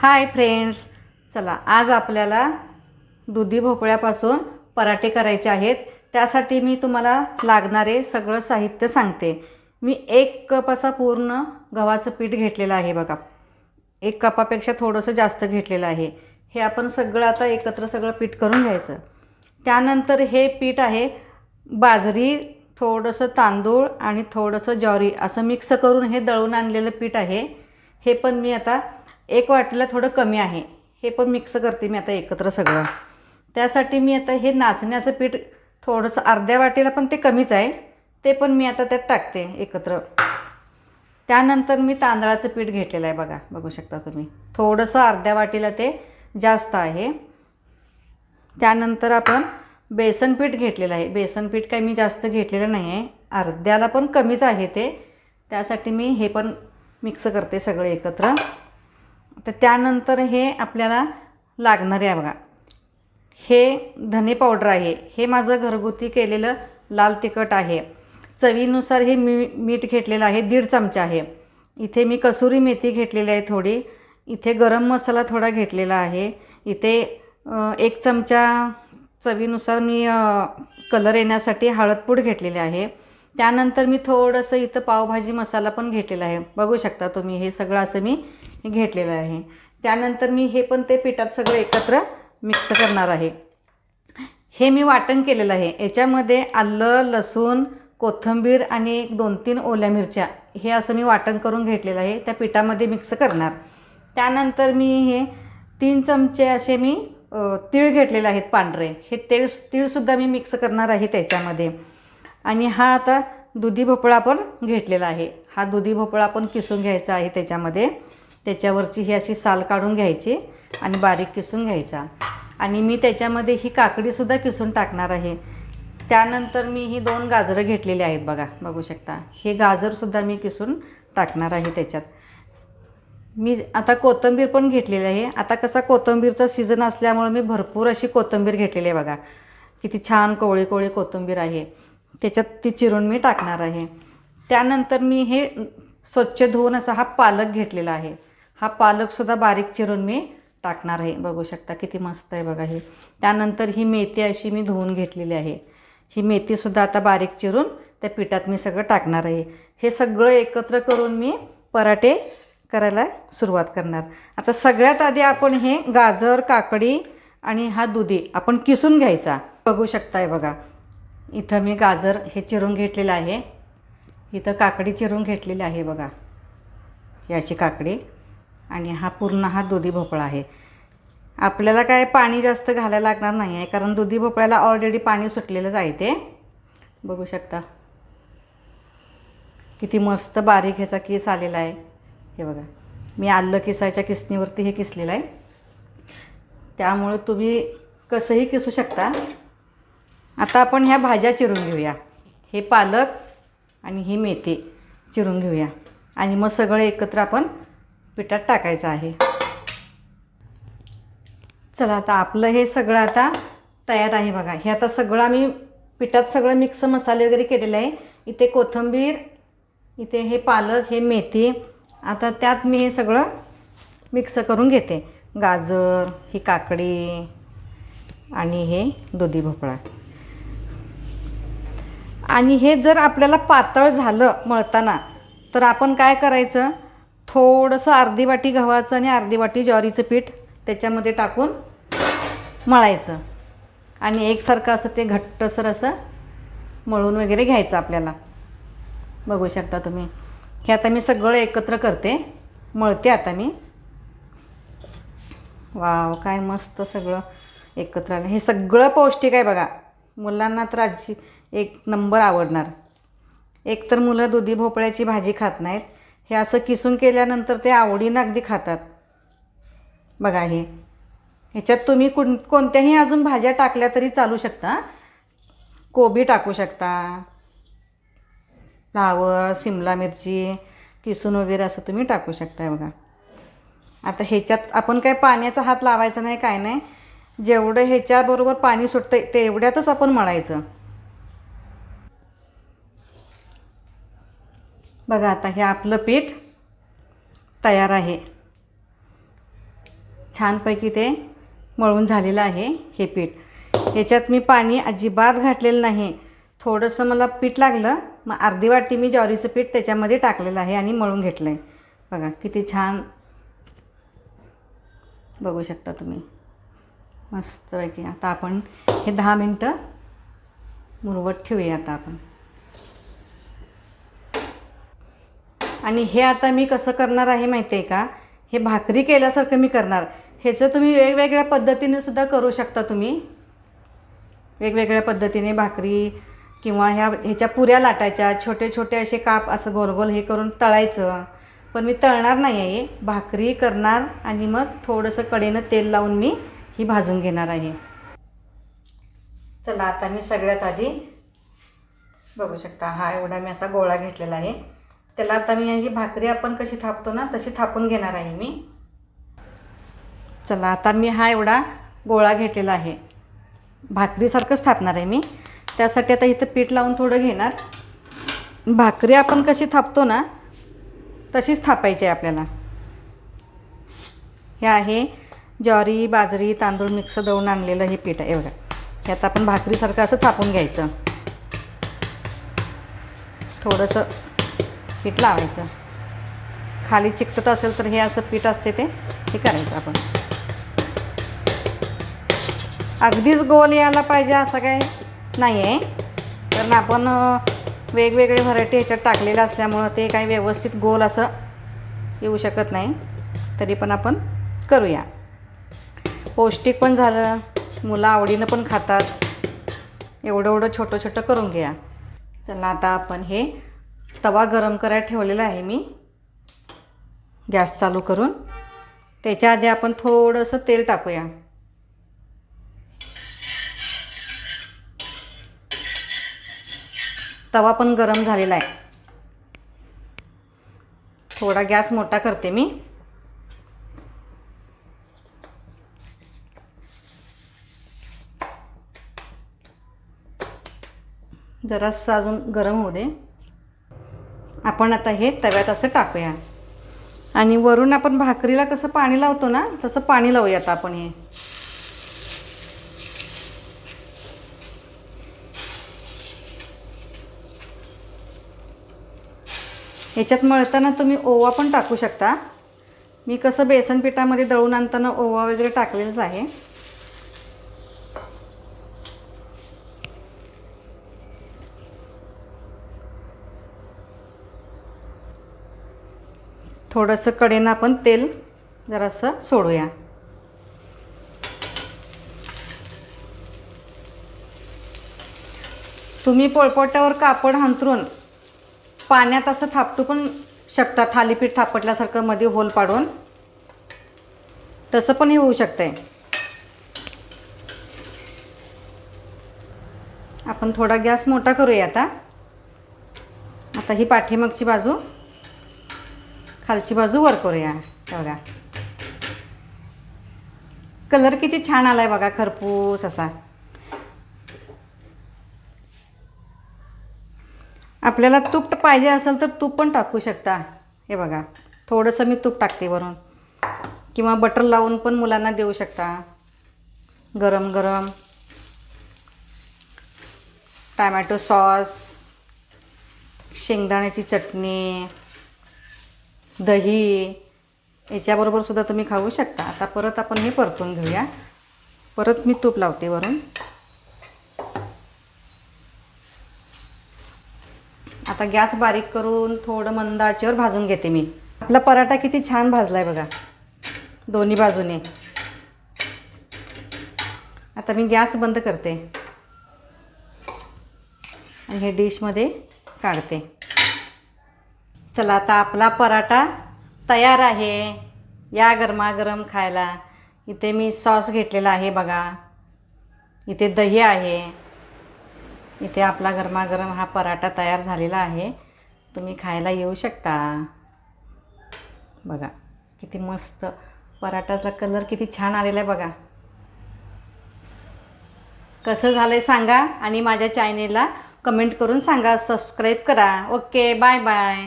Hi friends चला आज आपल्याला दुधी भोपळ्यापासून पराठे करायचे आहेत. त्यासाठी मी तुम्हाला लागणारे सगळं साहित्य सांगते. मी एक कप असा पूर्ण गव्हाचं पीठ घेतलेलं आहे बघा. एक कपापेक्षा थोडंसं जास्त घेतलेलं आहे. हे आपण सगळं आता एकत्र सगळं पीठ करून घ्यायचं. त्यानंतर हे पीठ आहे बाजरी थोडंसं तांदूळ आणि थोडंसं ज्वारी असं मिक्स करून हे दळून आणलेलं पीठ आहे. हे पण मी आता एक वाटीला थोडं कमी आहे. हे पण मिक्स करते मी आता एकत्र सगळं. त्यासाठी मी आता हे नाचण्याचं पीठ थोडंसं अर्ध्या वाटीला पण ते कमीच आहे. ते पण मी आता त्यात टाकते एकत्र. त्यानंतर मी तांदळाचं पीठ घेतलेलं आहे बघा बघू शकता तुम्ही. थोडंसं अर्ध्या वाटीला ते जास्त आहे. त्यानंतर आपण बेसन पीठ घेतलेलं आहे. बेसन पीठ काही मी जास्त घेतलेलं नाही आहे. अर्ध्याला पण कमीच आहे ते. त्यासाठी मी हे पण मिक्स करते सगळे एकत्र. तर त्यानंतर हे आपल्याला लागणार आहे बघा. हे धने पावडर आहे. हे माझं घरगुती केलेलं लाल तिखट आहे. चवीनुसार हे मी मीठ घेतलेलं आहे. दीड चमचा आहे. इथे मी कसुरी मेथी घेतलेली आहे थोडी. इथे गरम मसाला थोडा घेतलेला आहे. इथे एक चमचा चवीनुसार मी कलर येण्यासाठी हळदपूड घेतलेली आहे. त्यानंतर मी थोडंसं इथं पावभाजी मसाला पण घेतलेला आहे. बघू शकता तुम्ही हे सगळं असं मी घेतलेलं आहे. त्यानंतर मी हे पण ते पिठात सगळं एकत्र मिक्स करणार आहे. हे मी वाटण केलेलं आहे. याच्यामध्ये आलं लसूण कोथिंबीर आणि एक दोन तीन ओल्या मिरच्या हे असं मी वाटण करून घेतलेलं आहे. त्या पिठामध्ये मिक्स करणार. त्यानंतर मी हे तीन चमचे असे मी तीळ घेतलेले आहेत पांढरे. हे तेळ तीळसुद्धा मी मिक्स करणार आहे त्याच्यामध्ये. आणि हा आता दुधी भोपळा पण घेतलेला आहे. हा दुधी भोपळा पण किसून घ्यायचा आहे त्याच्यामध्ये. त्याच्यावरची ही अशी साल काढून घ्यायची आणि बारीक किसून घ्यायचा. आणि मी त्याच्यामध्ये ही काकडीसुद्धा किसून टाकणार आहे. त्यानंतर मी ही दोन गाजरं घेतलेली आहेत बघा बघू शकता. हे गाजरसुद्धा मी किसून टाकणार आहे त्याच्यात. मी आता कोथिंबीर पण घेतलेली आहे. आता कसा कोथिंबीरचा सीझन असल्यामुळे मी भरपूर अशी कोथिंबीर घेतलेली आहे बघा. किती छान कोवळी कोवळी कोथिंबीर आहे. त्याच्यात ती चिरून मी टाकणार आहे. त्यानंतर मी हे स्वच्छ धुवून असा हा पालक घेतलेला आहे. हा पालकसुद्धा बारीक चिरून मी टाकणार आहे. बघू शकता किती मस्त आहे बघा हे. त्यानंतर ही मेथी अशी मी धुवून घेतलेली आहे. ही मेथीसुद्धा आता बारीक चिरून त्या पिठात मी सगळं टाकणार आहे. हे सगळं एकत्र करून मी पराठे करायला सुरुवात करणार. आता सगळ्यात आधी आपण हे गाजर काकडी आणि हा दुधी आपण किसून घ्यायचा. बघू शकताय बघा. इथं मी गाजर हे चिरून घेतलेलं आहे. इथं काकडी चिरून घेतलेली आहे बघा. याची काकडी. आणि हा पूर्ण हा दुधी भोपळा आहे. आपल्याला काय पाणी जास्त घालायला लागणार नाही आहे कारण दुधी भोपळ्याला ऑलरेडी पाणी सुटलेलंच आहे ते. बघू शकता. किती मस्त बारीक ह्याचा केस आलेला आहे. हे बघा. मी आलं किसायच्या किसणीवरती हे किसलेलं आहे. त्यामुळं तुम्ही कसंही किसू शकता. आता आपण ह्या भाज्या चिरून घेऊया. हे पालक आणि ही मेथी चिरून घेऊया. आणि मग सगळं एकत्र आपण पिठात टाकायचं आहे. चला आता आपलं हे सगळं आता तयार आहे बघा. हे आता सगळं आम्ही पिठात सगळं मिक्स मसाले वगैरे केलेले आहे. इथे कोथिंबीर इथे हे पालक हे मेथी. आता त्यात मी हे सगळं मिक्स करून घेते. गाजर ही काकडी आणि हे दुधी भोपळा. आणि हे जर आपल्याला पातळ झालं मळताना तर आपण काय करायचं? थोडंसं अर्धी वाटी गव्हाचं आणि अर्धी वाटी ज्वारीचं पीठ त्याच्यामध्ये टाकून मळायचं. आणि एकसारखं असं ते घट्टसर असं मळून वगैरे घ्यायचं आपल्याला. बघू शकता तुम्ही. हे आता मी सगळं एकत्र करते. मळते आता मी. वाव काय मस्त सगळं एकत्र आलं. हे सगळं पौष्टिक आहे बघा. मुलांना तर आजी एक नंबर आवडणार. एक तर मुलं दुधी भोपळ्याची भाजी खात नाहीत. हे असं किसून केल्यानंतर ते आवडीनं अगदी खातात. बघा हे. ह्याच्यात तुम्ही कोण कोणत्याही अजून भाज्या टाकल्या तरी चालू शकता. कोबी टाकू शकता. फ्लावर सिमला मिरची किसून वगैरे असं तुम्ही टाकू शकता बघा. आता ह्याच्यात आपण काय पाण्याचा हात लावायचा नाही काय नाही. जेवढं ह्याच्याबरोबर पाणी सुटतं तेवढ्यातच आपण मळायचं. बघा आता हे आपलं पीठ तयार आहे. छानपैकी ते मळून झालेलं आहे हे पीठ. ह्याच्यात मी पाणी अजिबात घातलेलं नाही. थोडंसं मला पीठ लागलं मग अर्धी वाटी मी ज्वारीचं पीठ त्याच्यामध्ये टाकलेलं आहे आणि मळून घेतलं आहे बघा किती छान. बघू शकता तुम्ही. मस्तपैकी. आता आपण हे दहा मिनटं मुरवत ठेवूया आता आपण. आणि हे आता मी कसं करणार आहे माहिती आहे का? हे भाकरी केल्यासारखं मी करणार. ह्याचं तुम्ही वेगवेगळ्या पद्धतीने सुद्धा करू शकता तुम्ही. वेगवेगळ्या पद्धतीने भाकरी किंवा ह्या ह्याच्या पुऱ्या लाटायच्या छोटे छोटे असे काप असं गोल गोल हे करून तळायचं. पण मी तळणार नाही आहे. भाकरी करणार आणि मग थोडंसं कडेनं तेल लावून मी ही भाजून घेणार आहे. चला आता मी सगळ्यात आधी बघू शकता हा एवढा मी असा गोळा घेतलेला आहे. त्याला आता मी ही भाकरी आपण कशी थापतो ना तशी थापून घेणार आहे मी. चला आता मी हा एवढा गोळा घेतलेला आहे. भाकरीसारखंच थापणार आहे मी. त्यासाठी आता इथं पीठ लावून थोडं घेणार. भाकरी आपण कशी थापतो ना तशीच थापायची आहे आपल्याला. हे आहे ज्वारी बाजरी तांदूळ मिक्स दळून आणलेलं हे पीठ आहे एवढं हे आता आपण भाकरीसारखं असं थापून घ्यायचं. थोडंसं पीठ लावायचं. खाली चिकटत असेल तर हे असं पीठ असते ते हे करायचं आपण. अगदीच गोल यायला पाहिजे असं काय नाही आहे कारण आपण वेगवेगळे व्हरायटी ह्याच्यात टाकलेलं असल्यामुळं ते काही व्यवस्थित गोल असं येऊ शकत नाही. तरी पण आपण करूया. पौष्टिक पण झालं मुलं आवडीनं पण खातात. एवढं एवढं छोटं छोटं करून घ्या. चला आता आपण हे तवा गरम करायला ठेवलेला आहे मी. गॅस चालू करून. त्याच्या आधी आपण थोडंसं तेल टाकूया. तवा पण गरम झालेला आहे. थोडा गॅस मोठा करते मी. जरासं अजून गरम होऊ दे. आपण आता हे तव्यात असं टाकूया. आणि वरून आपण भाकरीला कसं पाणी लावतो ना तसं पाणी लावूया आता आपण हे. ह्याच्यात मळताना तुम्ही ओवा पण टाकू शकता. मी कसं बेसन पिठामध्ये दळून आणताना ओवा वगैरे टाकलेलंच आहे. थोडंसं कडेनं आपण तेल जरासं सोडूया. तुम्ही पोळपोट्यावर कापड हांतरून पाण्यात असं थापटू पण शकता थालीपीठ थापटल्यासारखं मध्ये होल पाडून. तसं पण हे होऊ शकतंय. आपण थोडा गॅस मोठा करूया आता. आता ही पाठीमागची बाजू खालची बाजू वर करूया. बघा कलर किती छान आलाय बघा खरपूस असा. आपल्याला तूप पाहिजे असेल तर तूप पण टाकू शकता. हे बघा थोडंसं मी तूप टाकते वरून. किंवा बटर लावून पण मुलांना देऊ शकता. गरम गरम. टॅमॅटो सॉस शेंगदाण्याची चटणी. दही याच्याबरोबर सुद्धा तुम्ही खाऊ शकता. आता परत आपण हे परतून घेऊया. परत मी तूप लावते वरून. आता गॅस बारीक करून थोडं मंद आचेवर भाजून घेते मी. आपला पराठा किती छान भाजला आहे बघा. दोन्ही बाजूने. आता मी गॅस बंद करते. आणि हे डिशमध्ये काढते. चला आता आपला पराठा तयार आहे. या गरमागरम खायला. इथे मी सॉस घेतलेला आहे बघा. इथे दही आहे. इथे आपला गरमागरम हा पराठा तयार झालेला आहे. तुम्ही खायला येऊ शकता. बघा किती मस्त पराठाचा कलर किती छान आलेला आहे बघा. कसं झालं आहे सांगा आणि माझ्या चॅनेलला कमेंट करून सांगा. सबस्क्राईब करा. Okay bye bye